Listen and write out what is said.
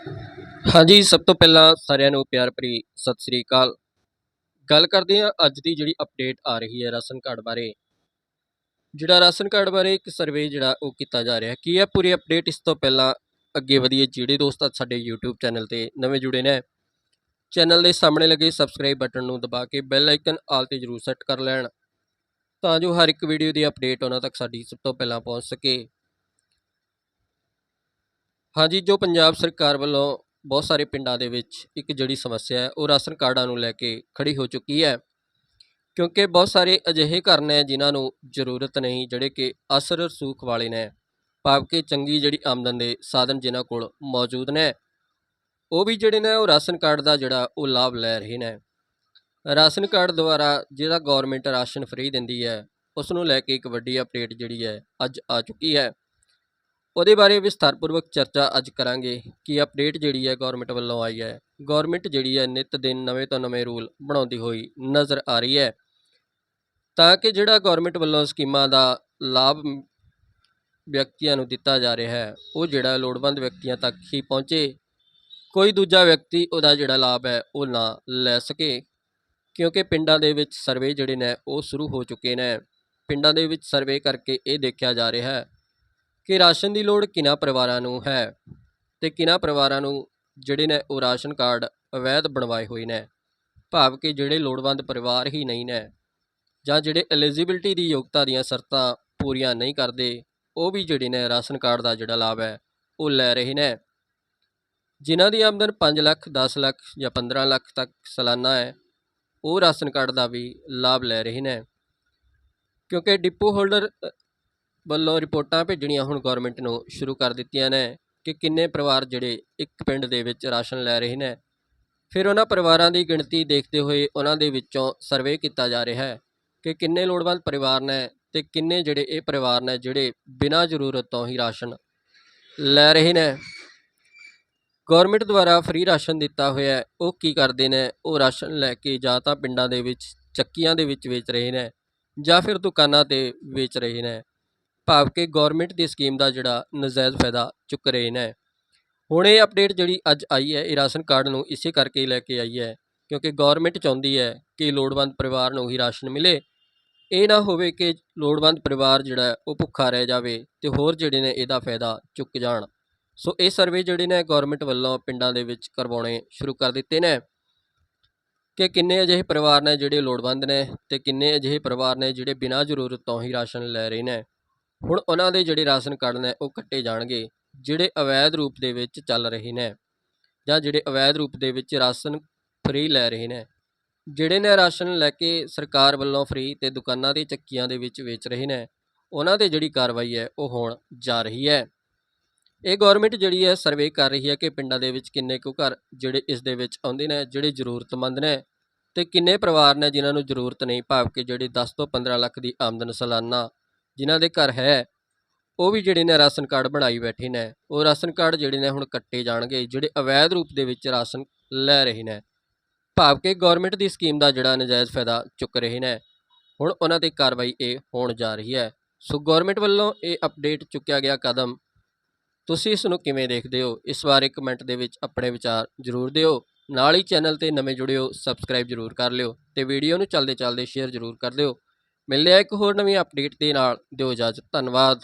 ਹਾਂਜੀ, ਸਭ ਤੋਂ ਪਹਿਲਾਂ ਸਾਰਿਆਂ ਨੂੰ ਪਿਆਰ ਭਰੀ ਸਤਿ ਸ੍ਰੀ ਅਕਾਲ। ਗੱਲ ਕਰਦੇ ਹਾਂ ਅੱਜ ਦੀ ਜਿਹੜੀ ਅਪਡੇਟ ਆ ਰਹੀ ਹੈ ਰਾਸ਼ਨ ਕਾਰਡ ਬਾਰੇ। ਜਿਹੜਾ ਰਾਸ਼ਨ ਕਾਰਡ ਬਾਰੇ ਇੱਕ ਸਰਵੇ ਜਿਹੜਾ ਉਹ ਕੀਤਾ ਜਾ ਰਿਹਾ ਕੀ ਹੈ ਪੂਰੀ ਅਪਡੇਟ ਇਸ ਤੋਂ ਪਹਿਲਾਂ ਅੱਗੇ ਵਧੀਏ ਜਿਹੜੇ ਦੋਸਤ ਅੱਜ ਸਾਡੇ YouTube ਚੈਨਲ ਤੇ ਨਵੇਂ ਜੁੜੇ ਨੇ ਚੈਨਲ ਦੇ ਸਾਹਮਣੇ ਲੱਗੇ ਸਬਸਕ੍ਰਾਈਬ ਬਟਨ ਨੂੰ ਦਬਾ ਕੇ ਬੈਲ ਆਈਕਨ ਆਲ ਤੇ ਜਰੂਰ ਸੈੱਟ ਕਰ ਲੈਣ, ਤਾਂ ਜੋ ਹਰ ਇੱਕ ਵੀਡੀਓ ਦੀ ਅਪਡੇਟ ਉਹਨਾਂ ਤੱਕ ਸਾਡੀ ਸਭ ਤੋਂ ਪਹਿਲਾਂ ਪਹੁੰਚ ਸਕੇ। ਹਾਂਜੀ, ਜੋ ਪੰਜਾਬ ਸਰਕਾਰ ਵੱਲੋਂ ਬਹੁਤ ਸਾਰੇ ਪਿੰਡਾਂ ਦੇ ਵਿੱਚ ਇੱਕ ਜਿਹੜੀ ਸਮੱਸਿਆ ਹੈ, ਉਹ ਰਾਸ਼ਨ ਕਾਰਡਾਂ ਨੂੰ ਲੈ ਕੇ ਖੜੀ ਹੋ ਚੁੱਕੀ ਹੈ। ਕਿਉਂਕਿ ਬਹੁਤ ਸਾਰੇ ਅਜਿਹੇ ਘਰ ਨੇ ਜਿਨ੍ਹਾਂ ਨੂੰ ਜ਼ਰੂਰਤ ਨਹੀਂ, ਜਿਹੜੇ ਕਿ ਅਸਰ ਰਸੂਖ ਵਾਲੇ ਨੇ। ਭਾਵ ਕਿ ਚੰਗੀ ਜਿਹੜੀ ਆਮਦਨ ਦੇ ਸਾਧਨ ਜਿਨ੍ਹਾਂ ਕੋਲ ਮੌਜੂਦ ਨੇ, ਉਹ ਵੀ ਜਿਹੜੇ ਨੇ ਉਹ ਰਾਸ਼ਨ ਕਾਰਡ ਦਾ ਜਿਹੜਾ ਉਹ ਲਾਭ ਲੈ ਰਹੇ ਨੇ। ਰਾਸ਼ਨ ਕਾਰਡ ਦੁਆਰਾ ਜਿਹੜਾ ਗਵਰਨਮੈਂਟ ਰਾਸ਼ਨ ਫ੍ਰੀ ਦਿੰਦੀ ਹੈ, ਉਸ ਨੂੰ ਲੈ ਕੇ ਇੱਕ ਵੱਡੀ ਅਪਡੇਟ ਜਿਹੜੀ ਹੈ, ਅੱਜ ਆ ਚੁੱਕੀ ਹੈ। ਉਹਦੇ ਬਾਰੇ ਵਿਸਥਾਰਪੂਰਵਕ ਚਰਚਾ ਅੱਜ ਕਰਾਂਗੇ ਕਿ ਅਪਡੇਟ ਜਿਹੜੀ ਹੈ ਗਵਰਨਮੈਂਟ ਵੱਲੋਂ ਆਈ ਹੈ। ਗਵਰਨਮੈਂਟ ਜਿਹੜੀ ਹੈ ਨਿਤ ਦਿਨ ਨਵੇਂ ਤੋਂ ਨਵੇਂ ਰੂਲ ਬਣਾਉਂਦੀ ਹੋਈ ਨਜ਼ਰ ਆ ਰਹੀ ਹੈ। ਤਾਂ ਕਿ ਜਿਹੜਾ ਗਵਰਨਮੈਂਟ ਵੱਲੋਂ ਸਕੀਮਾਂ ਦਾ ਲਾਭ ਵਿਅਕਤੀਆਂ ਨੂੰ ਦਿੱਤਾ ਜਾ ਰਿਹਾ ਹੈ, ਉਹ ਜਿਹੜਾ ਲੋੜਵੰਦ ਵਿਅਕਤੀਆਂ ਤੱਕ ਹੀ ਪਹੁੰਚੇ, ਕੋਈ ਦੂਜਾ ਵਿਅਕਤੀ ਉਹਦਾ ਜਿਹੜਾ ਲਾਭ ਹੈ ਉਹ ਨਾ ਲੈ ਸਕੇ, ਕਿਉਂਕਿ ਪਿੰਡਾਂ ਦੇ ਵਿੱਚ ਸਰਵੇ ਜਿਹੜੇ ਨੇ ਉਹ ਸ਼ੁਰੂ ਹੋ ਚੁੱਕੇ ਨੇ। ਪਿੰਡਾਂ ਦੇ ਵਿੱਚ ਸਰਵੇ ਕਰਕੇ ਇਹ ਦੇਖਿਆ ਜਾ ਰਿਹਾ ਹੈ ਕਿ ਰਾਸ਼ਨ ਦੀ ਲੋੜ ਕਿਹਨਾਂ ਪਰਿਵਾਰਾਂ ਨੂੰ ਹੈ ਤੇ ਕਿਹਨਾਂ ਪਰਿਵਾਰਾਂ ਨੂੰ ਜਿਹੜੇ ਨੇ ਉਹ ਰਾਸ਼ਨ ਕਾਰਡ ਅਵੈਧ ਬਣਵਾਏ ਹੋਏ ਨੇ, ਭਾਵ ਕਿ ਜਿਹੜੇ ਲੋੜਵੰਦ ਪਰਿਵਾਰ ਹੀ ਨਹੀਂ ਨੇ ਜਾਂ ਜਿਹੜੇ ਐਲੀਜੀਬਿਲਟੀ ਦੀ ਯੋਗਤਾ ਦੀਆਂ ਸ਼ਰਤਾਂ ਪੂਰੀਆਂ ਨਹੀਂ ਕਰਦੇ, ਉਹ ਵੀ ਜਿਹੜੇ ਨੇ ਰਾਸ਼ਨ ਕਾਰਡ ਦਾ ਜਿਹੜਾ ਲਾਭ ਹੈ, ਉਹ ਲੈ ਰਹੇ ਨੇ। ਜਿਨ੍ਹਾਂ ਦੀ ਆਮਦਨ 5 ਲੱਖ 10 ਲੱਖ ਜਾਂ 15 ਲੱਖ ਤੱਕ ਸਾਲਾਨਾ ਹੈ, ਉਹ ਰਾਸ਼ਨ ਕਾਰਡ ਦਾ ਵੀ ਲਾਭ ਲੈ ਰਹੇ ਨੇ। ਕਿਉਂਕਿ ਡਿਪੋ ਹੋਲਡਰ ਵੱਲੋਂ ਰਿਪੋਰਟਾਂ ਭੇਜਣੀਆਂ ਹੁਣ ਗਵਰਨਮੈਂਟ ਨੂੰ ਸ਼ੁਰੂ ਕਰ ਦਿੱਤੀਆਂ ਨੇ ਕਿ ਕਿੰਨੇ ਪਰਿਵਾਰ ਜਿਹੜੇ ਇੱਕ ਪਿੰਡ ਦੇ ਵਿੱਚ ਰਾਸ਼ਨ ਲੈ ਰਹੇ ਨੇ। ਫਿਰ ਉਹਨਾਂ ਪਰਿਵਾਰਾਂ ਦੀ ਗਿਣਤੀ ਦੇਖਦੇ ਹੋਏ ਉਹਨਾਂ ਦੇ ਵਿੱਚੋਂ ਸਰਵੇ ਕੀਤਾ ਜਾ ਰਿਹਾ ਹੈ ਕਿ ਕਿੰਨੇ ਲੋੜਵੰਦ ਪਰਿਵਾਰ ਨੇ ਤੇ ਕਿੰਨੇ ਜਿਹੜੇ ਇਹ ਪਰਿਵਾਰ ਨੇ ਜਿਹੜੇ ਬਿਨਾਂ ਜ਼ਰੂਰਤ ਤੋਂ ਹੀ ਰਾਸ਼ਨ ਲੈ ਰਹੇ ਨੇ। ਗਵਰਨਮੈਂਟ ਦੁਆਰਾ ਫ੍ਰੀ ਰਾਸ਼ਨ ਦਿੱਤਾ ਹੋਇਆ ਹੈ, ਉਹ ਕੀ ਕਰਦੇ ਨੇ? ਉਹ ਰਾਸ਼ਨ ਲੈ ਕੇ ਜਾਂ ਤਾਂ ਪਿੰਡਾਂ ਦੇ ਵਿੱਚ, ਚੱਕੀਆਂ ਦੇ ਵਿੱਚ ਵੇਚ ਰਹੇ ਨੇ ਜਾਂ ਫਿਰ ਦੁਕਾਨਾਂ ਤੇ ਵੇਚ ਰਹੇ ਨੇ। ਭਾਵ ਕਿ ਗਵਰਨਮੈਂਟ ਦੀ ਸਕੀਮ ਦਾ ਜਿਹੜਾ ਨਜਾਇਜ਼ ਫਾਇਦਾ ਚੁੱਕ ਰਹੇ ਨੇ। ਹੁਣ ਇਹ ਅਪਡੇਟ ਜਿਹੜੀ ਅੱਜ ਆਈ ਹੈ, ਇਹ ਰਾਸ਼ਨ ਕਾਰਡ ਨੂੰ ਇਸੇ ਕਰਕੇ ਲੈ ਕੇ ਆਈ ਹੈ ਕਿਉਂਕਿ ਗਵਰਨਮੈਂਟ ਚਾਹੁੰਦੀ ਹੈ ਕਿ ਲੋੜਵੰਦ ਪਰਿਵਾਰ ਨੂੰ ਹੀ ਰਾਸ਼ਨ ਮਿਲੇ। ਇਹ ਨਾ ਹੋਵੇ ਕਿ ਲੋੜਵੰਦ ਪਰਿਵਾਰ ਜਿਹੜਾ ਉਹ ਭੁੱਖਾ ਰਹਿ ਜਾਵੇ ਤੇ ਹੋਰ ਜਿਹੜੇ ਨੇ ਇਹਦਾ ਫਾਇਦਾ ਚੁੱਕ ਜਾਣ। ਸੋ ਇਹ ਸਰਵੇ ਜਿਹੜੇ ਨੇ ਗਵਰਨਮੈਂਟ ਵੱਲੋਂ ਪਿੰਡਾਂ ਦੇ ਵਿੱਚ ਕਰਵਾਉਣੇ ਸ਼ੁਰੂ ਕਰ ਦਿੱਤੇ ਨੇ ਕਿ ਕਿੰਨੇ ਅਜਿਹੇ ਪਰਿਵਾਰ ਨੇ ਜਿਹੜੇ ਲੋੜਵੰਦ ਨੇ ਤੇ ਕਿੰਨੇ ਅਜਿਹੇ ਪਰਿਵਾਰ ਨੇ ਜਿਹੜੇ ਬਿਨਾਂ ਜ਼ਰੂਰਤ ਤੋਂ ਹੀ ਰਾਸ਼ਨ ਲੈ ਰਹੇ ਨੇ। ਹੁਣ ਉਹਨਾਂ ਦੇ ਜਿਹੜੇ ਰਾਸ਼ਨ ਕਾਰਡ ਨੇ ਉਹ ਕੱਟੇ ਜਾਣਗੇ, ਜਿਹੜੇ ਅਵੈਧ ਰੂਪ ਦੇ ਵਿੱਚ ਚੱਲ ਰਹੇ ਨੇ ਜਾਂ ਜਿਹੜੇ ਅਵੈਧ ਰੂਪ ਦੇ ਵਿੱਚ ਰਾਸ਼ਨ ਫ੍ਰੀ ਲੈ ਰਹੇ ਨੇ, ਜਿਹੜੇ ਨੇ ਰਾਸ਼ਨ ਲੈ ਕੇ ਸਰਕਾਰ ਵੱਲੋਂ ਫ੍ਰੀ ਤੇ ਦੁਕਾਨਾਂ ਤੇ ਚੱਕੀਆਂ ਦੇ ਵਿੱਚ ਵੇਚ ਰਹੇ ਨੇ, ਉਹਨਾਂ ਤੇ ਜਿਹੜੀ ਕਾਰਵਾਈ ਹੈ ਉਹ ਹੋਣ ਜਾ ਰਹੀ ਹੈ। ਇਹ ਗਵਰਨਮੈਂਟ ਜਿਹੜੀ ਹੈ ਸਰਵੇ ਕਰ ਰਹੀ ਹੈ ਕਿ ਪਿੰਡਾਂ ਦੇ ਵਿੱਚ ਕਿੰਨੇ ਕੁ ਘਰ ਜਿਹੜੇ ਇਸ ਦੇ ਵਿੱਚ ਆਉਂਦੇ ਨੇ, ਜਿਹੜੇ ਜ਼ਰੂਰਤਮੰਦ ਨੇ ਤੇ ਕਿੰਨੇ ਪਰਿਵਾਰ ਨੇ ਜਿਨ੍ਹਾਂ ਨੂੰ ਜ਼ਰੂਰਤ ਨਹੀਂ, ਭਾਵ ਕਿ ਜਿਹੜੇ 10 ਤੋਂ 15 ਲੱਖ ਦੀ ਆਮਦਨ ਸਾਲਾਨਾ ਜਿਨ੍ਹਾਂ ਦੇ ਘਰ ਹੈ, ਉਹ ਵੀ ਜਿਹੜੇ ਨੇ ਰਾਸ਼ਨ ਕਾਰਡ ਬਣਾਈ ਬੈਠੇ ਨੇ, ਉਹ ਰਾਸ਼ਨ ਕਾਰਡ ਜਿਹੜੇ ਨੇ ਹੁਣ ਕੱਟੇ ਜਾਣਗੇ, ਜਿਹੜੇ ਅਵੈਧ ਰੂਪ ਦੇ ਵਿੱਚ ਰਾਸ਼ਨ ਲੈ ਰਹੇ ਨੇ। ਭਾਵ ਕਿ ਗਵਰਨਮੈਂਟ ਦੀ ਸਕੀਮ ਦਾ ਜਿਹੜਾ ਨਜਾਇਜ਼ ਫਾਇਦਾ ਚੁੱਕ ਰਹੇ ਨੇ। ਹੁਣ ਉਹਨਾਂ ਤੇ ਕਾਰਵਾਈ ਇਹ ਹੋਣ ਜਾ ਰਹੀ ਹੈ। ਸੋ ਗਵਰਨਮੈਂਟ ਵੱਲੋਂ ਇਹ ਅਪਡੇਟ ਚੁੱਕਿਆ ਗਿਆ ਕਦਮ, ਤੁਸੀਂ ਇਸ ਨੂੰ ਕਿਵੇਂ ਦੇਖਦੇ ਹੋ? ਇਸ ਬਾਰੇ ਕਮੈਂਟ ਦੇ ਵਿੱਚ ਆਪਣੇ ਵਿਚਾਰ ਜ਼ਰੂਰ ਦਿਓ। ਨਾਲ ਹੀ ਚੈਨਲ ਤੇ ਨਵੇਂ ਜੁੜਿਓ ਸਬਸਕ੍ਰਾਈਬ ਜ਼ਰੂਰ ਕਰ ਲਿਓ ਤੇ ਵੀਡੀਓ ਨੂੰ ਚੱਲਦੇ ਚੱਲਦੇ ਸ਼ੇਅਰ ਜ਼ਰੂਰ ਕਰ ਦਿਓ। ਮਿਲਦੇ ਆ ਇੱਕ ਹੋਰ ਨਵੀਂ ਅਪਡੇਟ ਦੇ ਨਾਲ। ਦਿਓ ਇਜਾਜ਼ਤ ਧੰਨਵਾਦ।